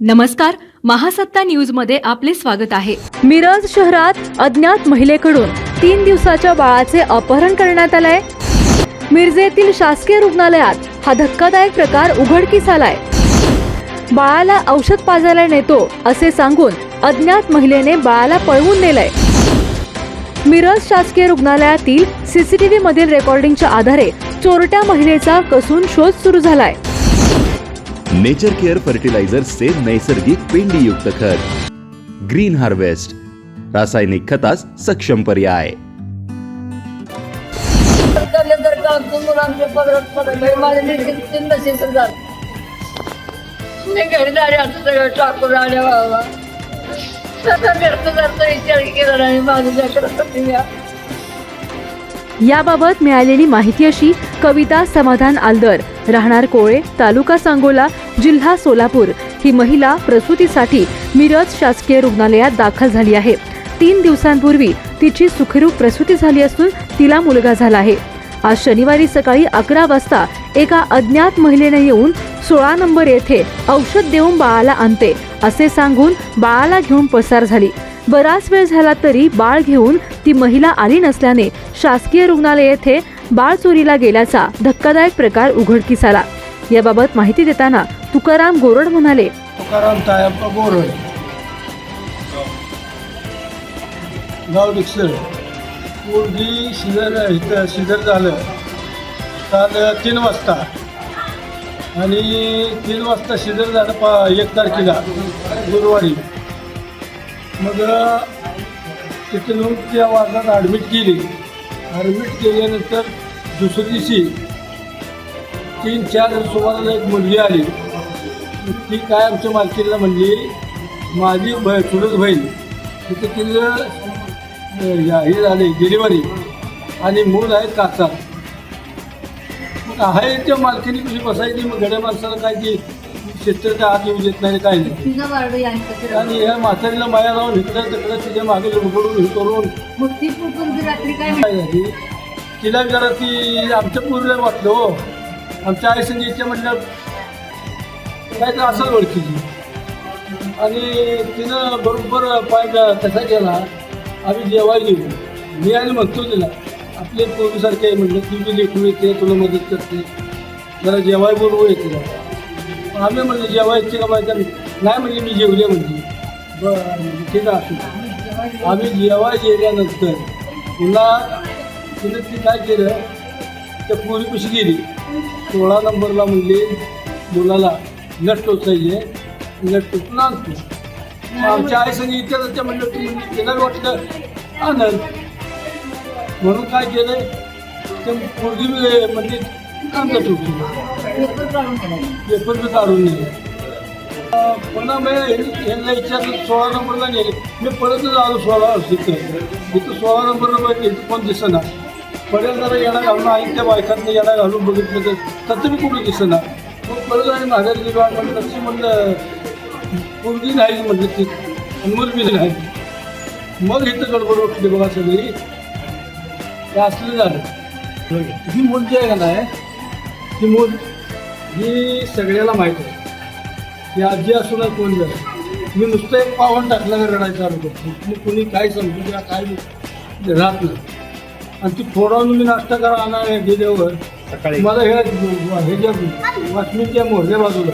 नमस्कार महासत्ता न्यूजमध्ये आपले स्वागत आहे. मिरज शहरात अज्ञात महिलेकडून तीन दिवसाच्या बाळाचे अपहरण करण्यात आलंय. मिरजेतील शासकीय रुग्णालयात हा धक्कादायक प्रकार उघडकीस आलाय. बाळाला औषध पाजायला नेतो असे सांगून अज्ञात महिलेने बाळाला पळवून नेलंय. मिरज शासकीय रुग्णालयातील सीसीटीव्ही मधील रेकॉर्डिंगच्या आधारे चोरट्या महिलेचा कसून शोध सुरू झालाय. नेचर केअर फर्टिलायझर से नैसर्गिक पेंडीयुक्त खत. ग्रीन हार्वेस्ट रासायनिक खतास सक्षम पर्याय. सरकारने जर का आमच्या मुलांचे पदरात माझे झाले मी घरी झाले असं सगळं टाकून आले बाबा स्वतः व्यर्थ विचार केला नाही याबाबत मिळालेली माहिती अशी कविता समाधान आलदर राहणार कोळे तालुका सांगोला जिल्हा सोलापूर ही महिला प्रसूतीसाठी मिरज शासकीय रुग्णालयात दाखल झाली आहे. तीन दिवसांपूर्वी तिची सुखरूप प्रसूती झाली असून तिला मुलगा झाला आहे. आज शनिवारी सकाळी अकरा वाजता एका अज्ञात महिलेने येऊन सोळा नंबर येथे औषध देऊन बाळाला आणते असे सांगून बाळाला घेऊन पसार झाली. बराच वेळ झाला तरी बाळ घेऊन ती महिला आली नसल्याने शासकीय रुग्णालय येथे बाळ चोरीला गेल्याचा धक्कादायक प्रकार उघडकीस आला याबाबत माहिती देताना तुकाराम गोरड म्हणाले तुकाराम तायप्पा बोरड गाव डिक्सर पोरगी शिजर इथं शिजर झालं. काल तीन वाजता. आणि तीन वाजता शिजर झालं पा एक तारखेला गुरुवारी. मग तिथे नेऊन त्या वार्डात ॲडमिट केली. ॲडमिट केल्यानंतर दुसऱ्या दिवशी तीन चार सुमाराला एक मुलगी आली. ती काय आमच्या मालकीला म्हणली माझी ब चुलत बहीण. तिथे तिला हे झाले डिलिव्हरी आणि मूल आहे काचा मग आहे त्या मालकीने कशी बसायची मग गड्या माणसाला काय ती शेतकऱ्याच्या हात येऊ देत नाही काय नाही. आणि ह्या म्हातारीला माया लावून इकडं तिकडं तिच्यामागे लुडबडून हे करून. काय झाली? तिला जरा ती आमच्या पूर्वीला वाटलं हो. आमच्या आई संगीतच्या म्हटलं काय तर असं ओळखीची. आणि तिनं बरोबर पाय कसा केला आम्ही जेवायला गेलो. मी आणि म्हणतो तिला आपले पूर्वीसारखे म्हटलं तुझी लेखून येते तुला मदत करते. जरा जेवाय बरोबर येते तिला. आम्ही म्हणलं जेवायचे का माहिती नाही म्हणजे मी जेवले म्हणजे बरं ठीक आहे आम्ही जेवाय गेल्यानंतर पुन्हा तिनं ती काय केलं त्या पोरीपाशी गेली? सोळा नंबरला म्हणली मुलाला नट टोचायचे नट टोचून आणतो. आमच्या आई संग इथे त्या म्हणलं तू म्हणजे तिला वाटलं आनंद म्हणून काय केलं ते पोरगी म्हणजे कांदा टोचून पेपर बी काढून नेले पुन्हा मी यांना विचारलं सोळा नंबरला नेले. मी परत आलो सोळा तिथं सोळा नंबरला बघितलं इथं कोण दिसेना. पडेल जरा येणं घालून आई त्या बायकांना येणं घालून बघितलं तर तसं मी कुठे दिसेना? मग परत आणि माघारी गेलो आणि म्हणलं तशी म्हणलं पूर्वी नाही म्हणलं ती. अनमोल बी नाही. मग इथं गडबड उठली बघा सगळी. ते असलं झालं. ही मूल जी आहे का नाही? ती मूल ही सगळ्याला माहीत आहे. ही आजी असू ना कोण जर. मी नुसतं एक पावन टाकलं का रडायचं करतो मग कोणी काय समजू द्या काय राहत नाही. आणि ती फोडावून मी नाश्ता करा आणा गेल्यावर. मला हे हे ज्या वाचमीच्या मोहऱ्या बाजूला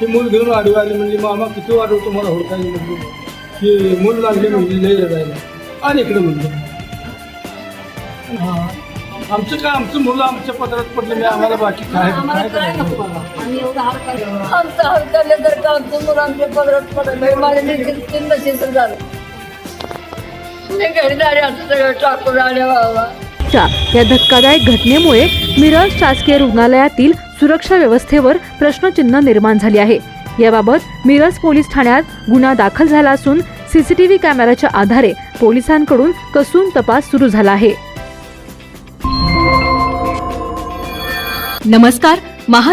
ती मूल घेऊन आडवी आली म्हणजे मामा किती वाढवतो तुम्हाला होता म्हणजे की मूल लागली म्हणजे लई रडायला. आणि इकडे म्हणलं. हां. आमचं काय आमचं मुलं आमच्या पदरात पडले नाही आम्हाला बाकी काय काय करायचं? आमचा हरकले जर का आमच्या मुलांचे पदरात पडले माझे देखील तीन नशेच झाले. मी घरी झाले असं सगळं टाकून आले बाबा च्या या धक्कादायक घटनेमुळे मिरज शासकीय रुग्णालयातील सुरक्षा व्यवस्थेवर प्रश्नचिन्ह निर्माण झाले आहे. याबाबत मिरज पोलीस ठाण्यात गुन्हा दाखल झाला असून सीसीटीव्ही कॅमेऱ्याच्या आधारे पोलिसांकडून कसून तपास सुरू झाला आहे. नमस्कार महा